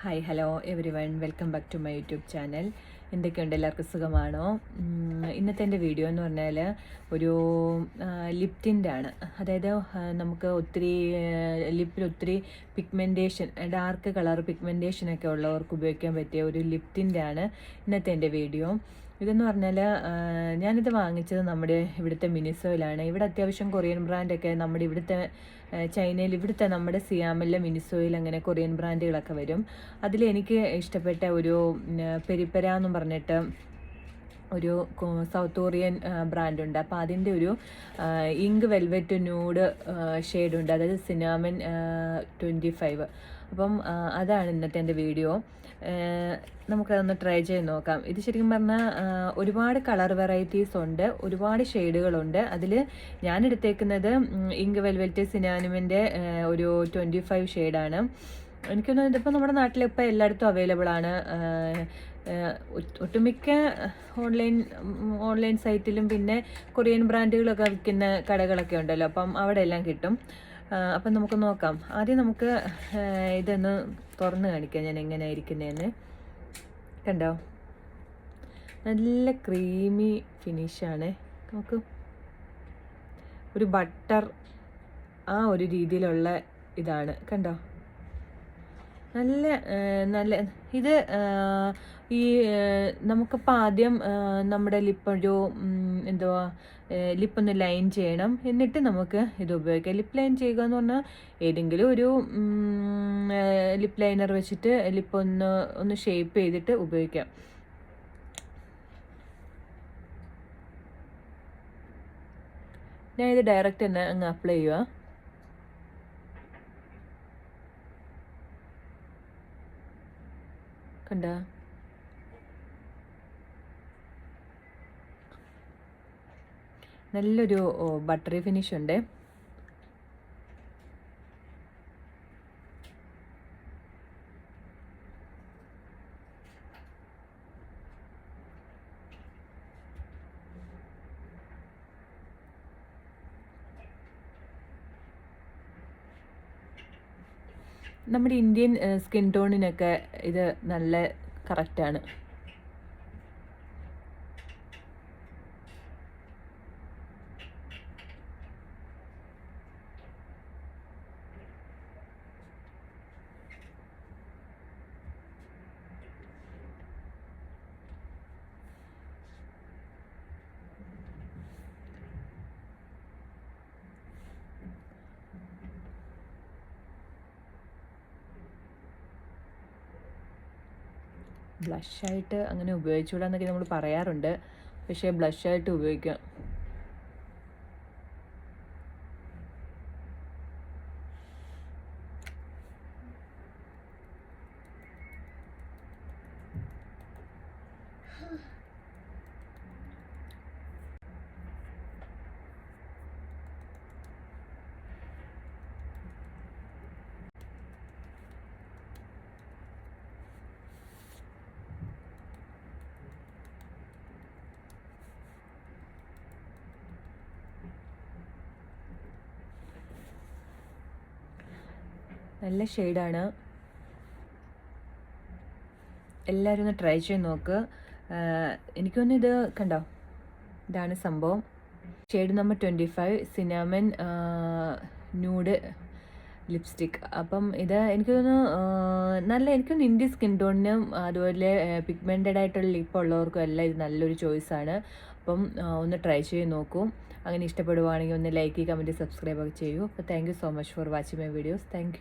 Hi hello everyone welcome back to my YouTube channel എന്തൊക്കെയുണ്ട്? എല്ലാവർക്കും സുഖമാണോ? ഇന്നത്തെ എന്റെ വീഡിയോ എന്ന് പറഞ്ഞാൽ ഒരു ലിപ്റ്റിന്റെ ആണ്. അതായത് നമുക്ക് ഒത്തിരി ലിപ്പിൽ ഒത്തിരി പിഗ്മെന്റേഷൻ ഡാർക്ക് കളർ പിഗ്മെന്റേഷൻ ഒക്കെ ഉള്ളവർക്ക് ഉപയോഗിക്കാൻ പറ്റിയ ഒരു ലിപ്റ്റിന്റെ ആണ് ഇന്നത്തെ എന്റെ വീഡിയോ ഇതെന്ന് പറഞ്ഞാൽ ഞാനിത് വാങ്ങിച്ചത് നമ്മുടെ ഇവിടുത്തെ മിനിസോയിലാണ്. ഇവിടെ അത്യാവശ്യം കൊറിയൻ ബ്രാൻഡൊക്കെ നമ്മുടെ ഇവിടുത്തെ ചൈനയിൽ ഇവിടുത്തെ നമ്മുടെ സിയാമിലെ മിനിസോയിൽ അങ്ങനെ കൊറിയൻ ബ്രാൻഡുകളൊക്കെ വരും. അതിൽ എനിക്ക് ഇഷ്ടപ്പെട്ട ഒരു പെരിപ്പര എന്നും പറഞ്ഞിട്ട് ഒരു സൗത്ത് കൊറിയൻ ബ്രാൻഡുണ്ട്. അപ്പോൾ അതിന്റെ ഒരു ഇങ്ക് വെൽവെറ്റ് ന്യൂഡ് ഷെയ്ഡുണ്ട്. അതായത് സിനാമൻ ട്വന്റി ഫൈവ്. അപ്പം അതാണ് ഇന്നത്തെ എന്റെ വീഡിയോ. നമുക്കതൊന്ന് ട്രൈ ചെയ്ത് നോക്കാം. ഇത് ശരിക്കും പറഞ്ഞാൽ ഒരുപാട് കളർ വെറൈറ്റീസ് ഉണ്ട് ഒരുപാട് ഷെയ്ഡുകളുണ്ട്. അതിൽ ഞാൻ എടുത്തേക്കുന്നത് ഇങ്ക് വെൽവെറ്റ് സിനാനുമിന്റെ ഒരു ട്വന്റി ഫൈവ് ഷെയ്ഡാണ്. എനിക്കൊന്ന് ഇതിപ്പോൾ നമ്മുടെ നാട്ടിലിപ്പോൾ എല്ലായിടത്തും അവൈലബിൾ ആണ്. ഒട്ടുമിക്ക ഓൺലൈൻ ഓൺലൈൻ സൈറ്റിലും പിന്നെ കൊറിയൻ ബ്രാൻഡുകളൊക്കെ വിൽക്കുന്ന കടകളൊക്കെ ഉണ്ടല്ലോ. അപ്പം അവിടെ എല്ലാം കിട്ടും. അപ്പം നമുക്ക് നോക്കാം. ആദ്യം നമുക്ക് ഇതൊന്ന് തുറന്ന് കാണിക്കാം. ഞാൻ എങ്ങനെ ഇരിക്കുന്നതെന്ന് കണ്ടോ? നല്ല ക്രീമി ഫിനിഷാണ് നമുക്ക് ഒരു ബട്ടർ ആ ഒരു രീതിയിലുള്ള ഇതാണ്. കണ്ടോ? നല്ല നല്ല ഇത് ഈ നമുക്കിപ്പോൾ ആദ്യം നമ്മുടെ ലിപ്പ് ഒരു ഉം, എന്തുവാ ലിപ്പൊന്ന് ലൈൻ ചെയ്യണം. എന്നിട്ട് നമുക്ക് ഇത് ഉപയോഗിക്കാം. ലിപ്പ് ലൈൻ ചെയ്യുക എന്ന് പറഞ്ഞാൽ ഏതെങ്കിലും ഒരു ലിപ്പ് ലൈനർ വെച്ചിട്ട് ലിപ്പൊന്ന് ഒന്ന് ഷേപ്പ് ചെയ്തിട്ട് ഉപയോഗിക്കാം. ഞാൻ ഇത് ഡയറക്റ്റ് തന്നെ അങ്ങ് അപ്ലൈ ചെയ്യുക കണ്ട? നല്ലൊരു ബട്ടറി ഫിനിഷ് ഉണ്ട്. നമ്മുടെ ഇന്ത്യൻ സ്കിൻ ടോണിനൊക്കെ ഇത് നല്ല കറക്റ്റാണ്. ബ്ലഷായിട്ട് അങ്ങനെ ഉപയോഗിച്ചുകൂടാന്നൊക്കെ നമ്മൾ പറയാറുണ്ട്. പക്ഷേ ബ്ലഷായിട്ട് ഉപയോഗിക്കാം. നല്ല ഷെയ്ഡാണ് എല്ലാവരും ഒന്ന് ട്രൈ ചെയ്ത് നോക്ക്. എനിക്കൊന്ന് ഇത് കണ്ടോ? ഇതാണ് സംഭവം. Shade number twenty five cinnamon nude lipstick അപ്പം ഇത് എനിക്ക് തോന്നുന്നു ആഹ് നല്ല എനിക്കൊന്ന് ഇന്ത്യ സ്കിൻ ടോണിനും അതുപോലെ പിഗ്മെന്റഡ് ആയിട്ടുള്ള ലിപ്പ് ഉള്ളവർക്കും എല്ലാം ഇത് നല്ലൊരു ചോയ്സാണ് അപ്പം ഒന്ന് ട്രൈ ചെയ്ത് നോക്കൂ. അങ്ങനെ ഇഷ്ടപ്പെടുവാണെങ്കിൽ ഒന്ന് ലൈക്ക് കമന്റ് സബ്സ്ക്രൈബ് ഒക്കെ ചെയ്യൂ. അപ്പോൾ thank so much for watching my videos thank